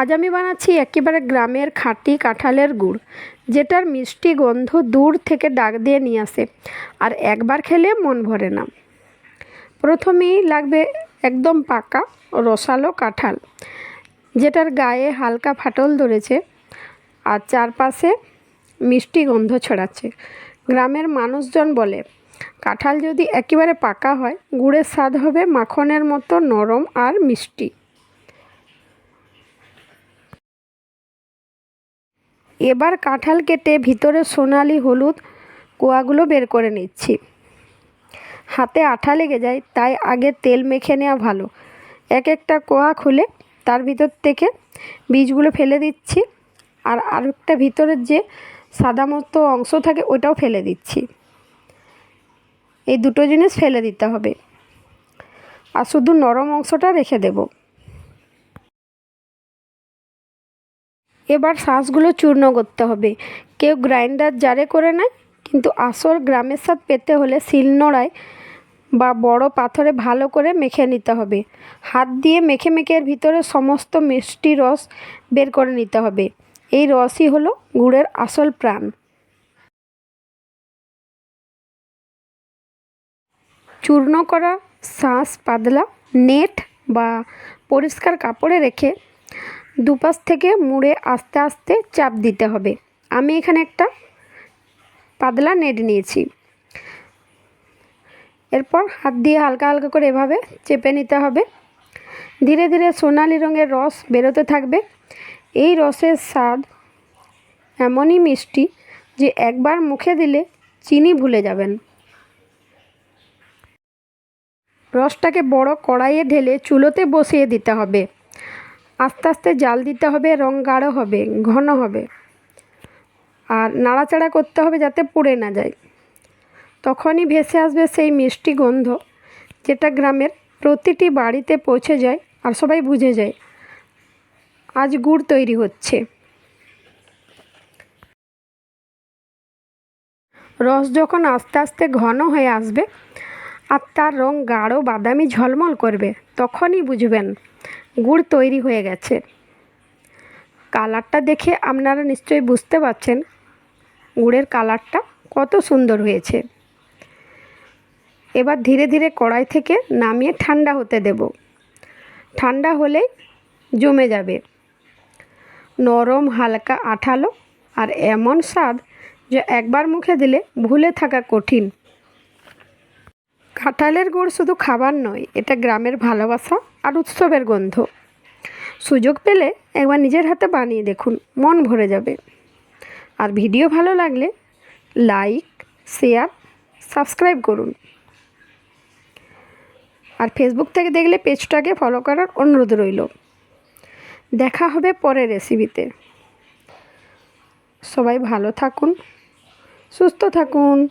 আজ আমি বানাচ্ছি একেবারে গ্রামের খাঁটি কাঁঠালের গুড়, যেটার মিষ্টি গন্ধ দূর থেকে ডাক দিয়ে নিয়ে আসে আর একবার খেলে মন ভরে না। প্রথমেই লাগবে একদম পাকা রসালো কাঁঠাল, যেটার গায়ে হালকা ফাটল ধরেছে আর চারপাশে মিষ্টি গন্ধ ছড়াচ্ছে। গ্রামের মানুষজন বলে, কাঁঠাল যদি একেবারে পাকা হয়, গুড়ের স্বাদ হবে মাখনের মতো নরম আর মিষ্টি। এবার কাঁঠাল কেটে ভিতরে সোনালি হলুদ কোয়াগুলো বের করে নিচ্ছি। হাতে আঠা লেগে যায়, তাই আগে তেল মেখে নেওয়া ভালো। এক একটা কোয়া খুলে তার ভিতর থেকে বীজগুলো ফেলে দিচ্ছি আর আরেকটা ভিতরের যে সাদা মতো অংশ থাকে ওটাও ফেলে দিচ্ছি। এই দুটো জিনিস ফেলে দিতে হবে। আর শুধু নরম অংশটা রেখে দেব। এবার শাঁসগুলো চূর্ণ করতে হবে। কেউ গ্রাইন্ডার জারে করে নেয়, কিন্তু আসল গ্রামের স্বাদ পেতে হলে শিলনোড়ায় বা বড় পাথরে ভালো করে মেখে নিতে হবে। হাত দিয়ে মেখে মেখে এর ভিতরে সমস্ত মিষ্টি রস বের করে নিতে হবে। এই রসই হলো গুড়ের আসল প্রাণ। চূর্ণ করা শাঁস পাতলা, নেট বা পরিষ্কার কাপড়ে রেখে দুপাশ থেকে মুড়ে আস্তে আস্তে চাপ দিতে হবে। আমি এখানে একটা পাতলা নেট নিয়েছি। এরপর হাত দিয়ে হালকা হালকা করে এভাবে চেপে নিতে হবে। ধীরে ধীরে সোনালি রঙের রস বেরোতে থাকবে। এই রসের স্বাদ এমনই মিষ্টি যে একবার মুখে দিলে চিনি ভুলে যাবেন। রসটাকে বড় কড়াইয়ে ঢেলে চুলোতে বসিয়ে দিতে হবে। আস্তে আস্তে জাল দিতে হবে, রং গাঢ় হবে, ঘন হবে। আর নাড়াচাড়া করতে হবে যাতে পুড়ে না যায়। তখনই ভেসে আসবে সেই মিষ্টি গন্ধ, যেটা গ্রামের প্রতিটি বাড়িতে পৌঁছে যায় আর সবাই বুঝে যায়। আজ গুড় তৈরি হচ্ছে। রস যখন আস্তে আস্তে ঘন হয়ে আসবে আর তার রং গাঢ় বাদামি ঝলমল করবে, তখনই বুঝবেন গুড় তৈরি হয়ে গেছে। কালারটা দেখে আপনারা নিশ্চয়ই বুঝতে পারছেন গুড়ের কালারটা কত সুন্দর হয়েছে। এবার ধীরে ধীরে কড়াই থেকে নামিয়ে ঠান্ডা হতে দেব। ঠান্ডা হলেই জমে যাবে। নরম হালকা আঠালো আর এমন স্বাদ যে একবার মুখে দিলে ভুলে থাকা কঠিন। কাঁঠালের গুড় শুধু খাবার নয়, এটা গ্রামের ভালোবাসা আর উৎসবের গন্ধ। সুযোগ পেলে একবার নিজের হাতে বানিয়ে দেখুন, মন ভরে যাবে। আর ভিডিও ভালো লাগলে লাইক, শেয়ার, সাবস্ক্রাইব করুন। আর ফেসবুক থেকে দেখলে পেজটাকে ফলো করার অনুরোধ রইল। দেখা হবে পরের রেসিপিতে। সবাই ভালো থাকুন, সুস্থ থাকুন।